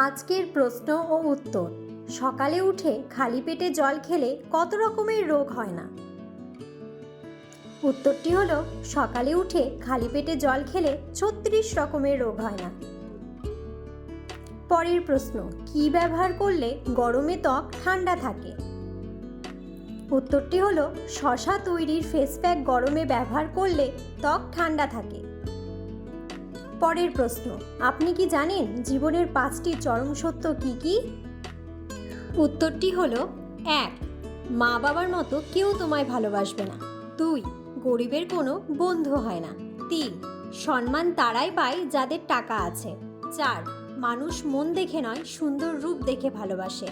আজকের প্রশ্ন ও উত্তর। সকালে উঠে খালি পেটে জল খেলে কত রকমের রোগ হয় না? উত্তরটি হলো, সকালে উঠে খালি পেটে জল খেলে ছত্রিশ রকমের রোগ হয় না। পরের প্রশ্ন, কি ব্যবহার করলে গরমে ত্বক ঠান্ডা থাকে? উত্তরটি হলো, শশা তৈরির ফেস প্যাক গরমে ব্যবহার করলে ত্বক ঠান্ডা থাকে। পরের প্রশ্ন, আপনি কি জানেন জীবনের পাঁচটি চরম সত্য কি কি? উত্তরটি হলো, এক মা বাবার মতো কেউ তোমায় ভালোবাসবে না। দুই, গরিবের কোনো বন্ধু হয় না। তিন, সম্মান তারাই পায় যাদের টাকা আছে। চার, মানুষ মন দেখে নয়, সুন্দর রূপ দেখে ভালোবাসে।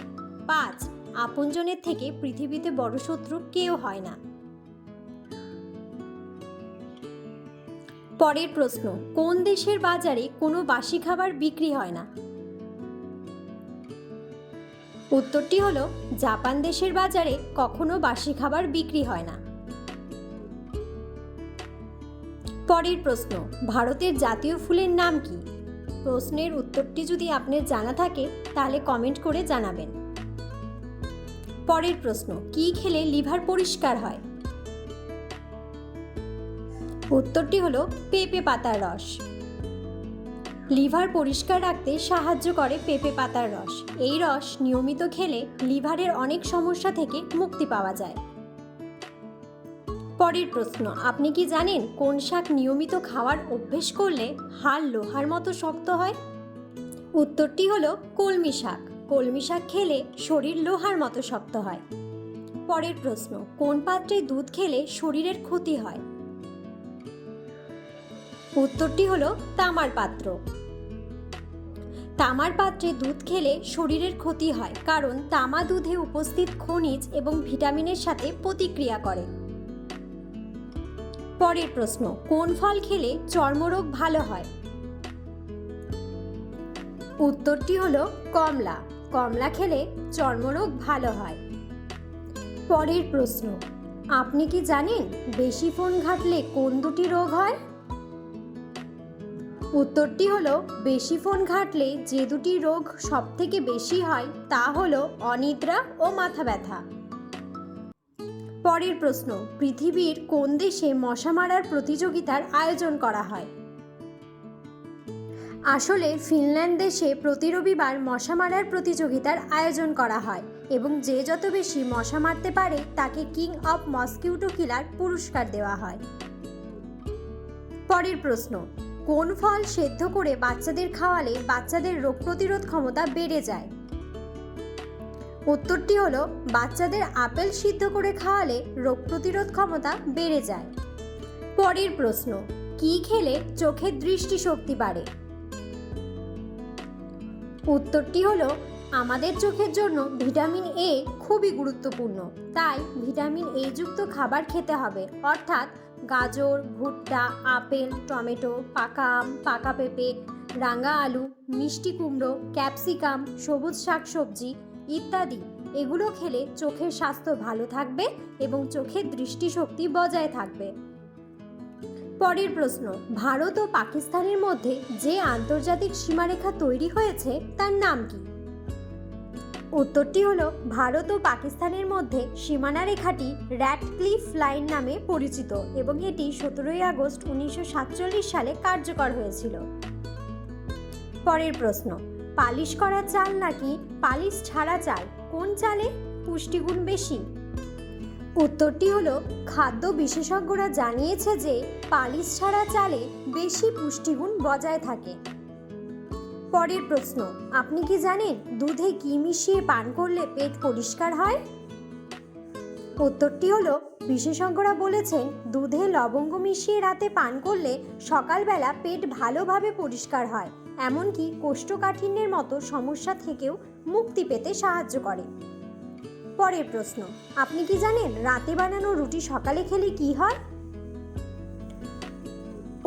পাঁচ, আপনজনের থেকে পৃথিবীতে বড় শত্রু কেউ হয় না। পরের প্রশ্ন, কোন দেশের বাজারে কোনো বাসি খাবার বিক্রি হয় না? উত্তরটি হলো, জাপান দেশের বাজারে কখনো বাসি খাবার বিক্রি হয় না। পরের প্রশ্ন, ভারতের জাতীয় ফুলের নাম কি? প্রশ্নের উত্তরটি যদি আপনার জানা থাকে, তাহলে কমেন্ট করে জানাবেন। পরের প্রশ্ন, কি খেলে লিভার পরিষ্কার হয়? উত্তরটি হলো পেঁপে পাতার রস। লিভার পরিষ্কার রাখতে সাহায্য করে পেঁপে পাতার রস। এই রস নিয়মিত খেলে লিভারের অনেক সমস্যা থেকে মুক্তি পাওয়া যায়। পরের প্রশ্ন, আপনি কি জানেন কোন শাক নিয়মিত খাওয়ার অভ্যেস করলে হাড় লোহার মতো শক্ত হয়? উত্তরটি হলো কলমি শাক। কলমি শাক খেলে শরীর লোহার মতো শক্ত হয়। পরের প্রশ্ন, কোন পাত্রে দুধ খেলে শরীরের ক্ষতি হয়? উত্তরটি হলো তামার পাত্র। তামার পাত্রে দুধ খেলে শরীরের ক্ষতি হয় কারণ তামা দুধে উপস্থিত খনিজ এবং ভিটামিনের সাথে প্রতিক্রিয়া করে। পরের প্রশ্ন, কোন ফল খেলে চর্মরোগ ভালো হয়? উত্তরটি হলো কমলা। কমলা খেলে চর্মরোগ ভালো হয়। পরের প্রশ্ন, আপনি কি জানেন বেশি ফোন ঘাটলে কোন দুটি রোগ হয়? উত্তরটি হলো, বেশি ফোন ঘাটলে যে দুটি রোগ সব থেকে বেশি হয় তা হলো অনিদ্রা ও মাথা ব্যথা। পরের প্রশ্ন, পৃথিবীর কোন দেশে মশা মারার প্রতিযোগিতার আয়োজন করা হয়? আসলে, ফিনল্যান্ড দেশে প্রতি রবিবার মশা মারার প্রতিযোগিতার আয়োজন করা হয় এবং যে যত বেশি মশা মারতে পারে তাকে কিং অফ মসকিউটো কিলার পুরস্কার দেওয়া হয়। পরের প্রশ্ন কোন ফল সেদ্ধ করে বাচ্চাদের খাওয়ালে বাচ্চাদের রোগ প্রতিরোধ ক্ষমতা বেড়ে যায়? উত্তরটি হলো, বাচ্চাদের আপেল সিদ্ধ করে খাওয়ালে রোগ প্রতিরোধ ক্ষমতা বেড়ে যায়। পরের প্রশ্ন, কি খেলে চোখের দৃষ্টিশক্তি বাড়ে? উত্তরটি হলো, আমাদের চোখের জন্য ভিটামিন এ খুবই গুরুত্বপূর্ণ। তাই ভিটামিন এ যুক্ত খাবার খেতে হবে। অর্থাৎ গাজর, ভুট্টা, আপেল, টমেটো, পাকা আম, পাকা পেঁপে, রাঙা আলু, মিষ্টি কুমড়ো, ক্যাপসিকাম, সবুজ শাকসবজি ইত্যাদি। এগুলো খেলে চোখের স্বাস্থ্য ভালো থাকবে এবং চোখের দৃষ্টিশক্তি বজায় থাকবে। পরের প্রশ্ন, ভারত ও পাকিস্তানের মধ্যে যে আন্তর্জাতিক সীমারেখা তৈরি হয়েছে, তার নাম কি? উত্তরটি হলো, ভারত ও পাকিস্তানের মধ্যে সীমানা রেখাটি র্যাটক্লিফ লাইন নামে পরিচিত এবং এটি সতেরোই আগস্ট উনিশশো সাতচল্লিশ সালে কার্যকর হয়েছিল। পরের প্রশ্ন, পালিশ করা চাল নাকি পালিশ ছাড়া চাল? কোন চালে? পুষ্টিগুণ বেশি? উত্তরটি হলো, খাদ্য বিশেষজ্ঞরা জানিয়েছে যে পালিশ ছাড়া চালে বেশি পুষ্টিগুণ বজায় থাকে। পরের প্রশ্ন, আপনি কি জানেন দুধে কি মিশিয়ে পান করলে পেট পরিষ্কার হয়? উত্তরটি হলো, বিশেষজ্ঞরা বলেছেন দুধে লবঙ্গ মিশিয়ে রাতে পান করলে সকালবেলা পেট ভালোভাবে পরিষ্কার হয়, এমনকি কোষ্ঠকাঠিন্যের মতো সমস্যা থেকেও মুক্তি পেতে সাহায্য করে। পরের প্রশ্ন, আপনি কি জানেন রাতে বানানো রুটি সকালে খেলে কি হয়?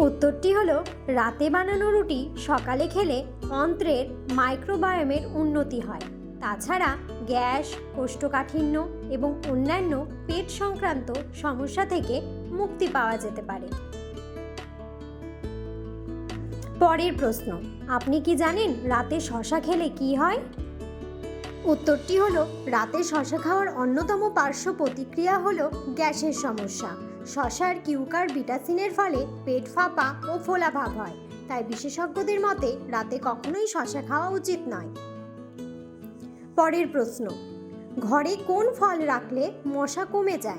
উত্তরটি হলো, রাতে বানানো রুটি সকালে খেলে অন্ত্রের মাইক্রোবায়োমের উন্নতি হয়। তাছাড়া গ্যাস, কোষ্ঠকাঠিন্য এবং অন্যান্য পেট সংক্রান্ত সমস্যা থেকে মুক্তি পাওয়া যেতে পারে। পরের প্রশ্ন, আপনি কি জানেন রাতে শশা খেলে কি হয়? উত্তরটি হলো, রাতে শশা খাওয়ার অন্যতম পার্শ্ব প্রতিক্রিয়া হলো গ্যাসের সমস্যা। শশার কিউকার বিটাসিনের ফলে পেট ফাঁপা ও ফোলা ভাব হয়। তাই বিশেষজ্ঞদের মতে রাতে কখনোই শশা খাওয়া উচিত নয়। পরের প্রশ্ন, ঘরে কোন ফল রাখলে মশা কমে যায়?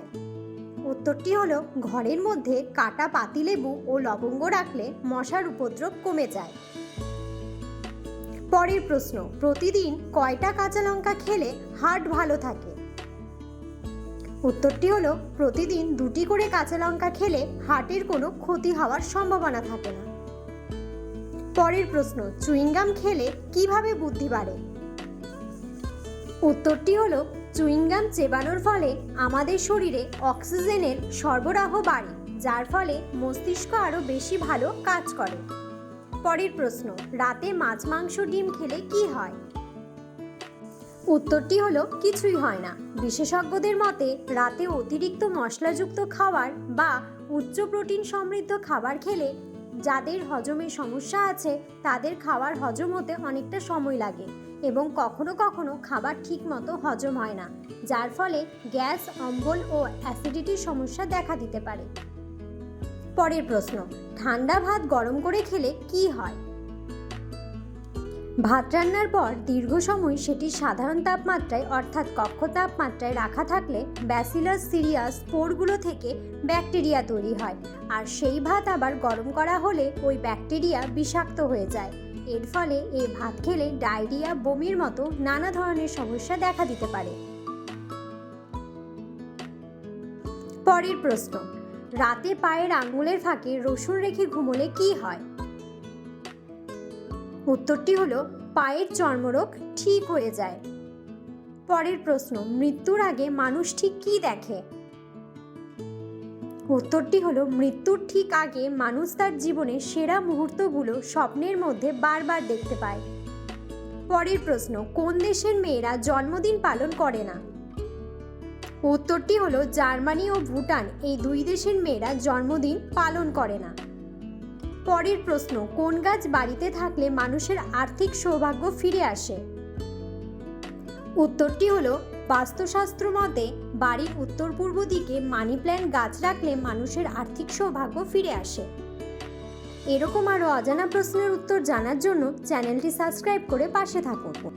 উত্তরটি হলো, ঘরের মধ্যে কাটা পাতিলেবু ও লবঙ্গ রাখলে মশার উপদ্রব কমে যায়। পরের প্রশ্ন, প্রতিদিন কয়টা কাঁচা লঙ্কা খেলে হার্ট ভালো থাকে? উত্তরটি হলো, প্রতিদিন দুটি করে কাঁচা লঙ্কা খেলে হার্টের কোনো ক্ষতি হওয়ার সম্ভাবনা থাকে না। পরের প্রশ্ন, চুইংগাম খেলে কীভাবে বুদ্ধি বাড়ে? উত্তরটি হলো, চুইংগাম চেবানোর ফলে আমাদের শরীরে অক্সিজেনের সরবরাহ বাড়ে, যার ফলে মস্তিষ্ক আরও বেশি ভালো কাজ করে। পরের প্রশ্ন, রাতে মাছ মাংস ডিম খেলে কি হয়? উত্তরটি হলো, কিছুই হয় না। বিশেষজ্ঞদের মতে, রাতে অতিরিক্ত মশলাযুক্ত খাবার বা উচ্চ প্রোটিন সমৃদ্ধ খাবার খেলে যাদের হজমের সমস্যা আছে, তাদের খাবার হজম হতে অনেকটা সময় লাগে এবং কখনো কখনো খাবার ঠিক মতো হজম হয় না, যার ফলে গ্যাস, অম্বল ও অ্যাসিডিটির সমস্যা দেখা দিতে পারে। পরের প্রশ্ন, ঠান্ডা ভাত গরম করে খেলে কি হয়? ভাত রান্নার পর দীর্ঘ সময় সেটি সাধারণ তাপমাত্রায়, অর্থাৎ কক্ষ তাপমাত্রায় রাখা থাকলে ব্যাসিলাস সিরিয়াস স্পোরগুলো থেকে ব্যাকটেরিয়া তৈরি হয়। আর সেই ভাত আবার গরম করা হলে ওই ব্যাকটেরিয়া বিষাক্ত হয়ে যায়। এর ফলে এই ভাত খেলে ডায়রিয়া, বমির মতো নানা ধরনের সমস্যা দেখা দিতে পারে। পরের প্রশ্ন, রাতে পায়ের আঙুলের ফাঁকে রসুন রেখে ঘুমোলে কি হয়? উত্তরটি হলো, পায়ের চর্মরোগ ঠিক হয়ে যায়। পরের প্রশ্ন, মৃত্যুর আগে মানুষ ঠিক কি দেখে? উত্তরটি হলো, মৃত্যুর ঠিক আগে মানুষ তার জীবনের সেরা মুহূর্তগুলো স্বপ্নের মধ্যে বারবার দেখতে পায়। পরের প্রশ্ন, কোন দেশের মেয়েরা জন্মদিন পালন করে না? উত্তরটি হলো, জার্মানি ও ভুটান, এই দুই দেশের মেয়েরা জন্মদিন পালন করে না। পরের প্রশ্ন, কোন গাছ বাড়িতে থাকলে মানুষের আর্থিক সৌভাগ্য ফিরে আসে? উত্তরটি হলো, বাস্তুশাস্ত্র মতে বাড়ির উত্তর পূর্ব দিকে মানি প্ল্যান্ট গাছ রাখলে মানুষের আর্থিক সৌভাগ্য ফিরে আসে। এরকম আরও অজানা প্রশ্নের উত্তর জানার জন্য চ্যানেলটি সাবস্ক্রাইব করে পাশে থাকুন।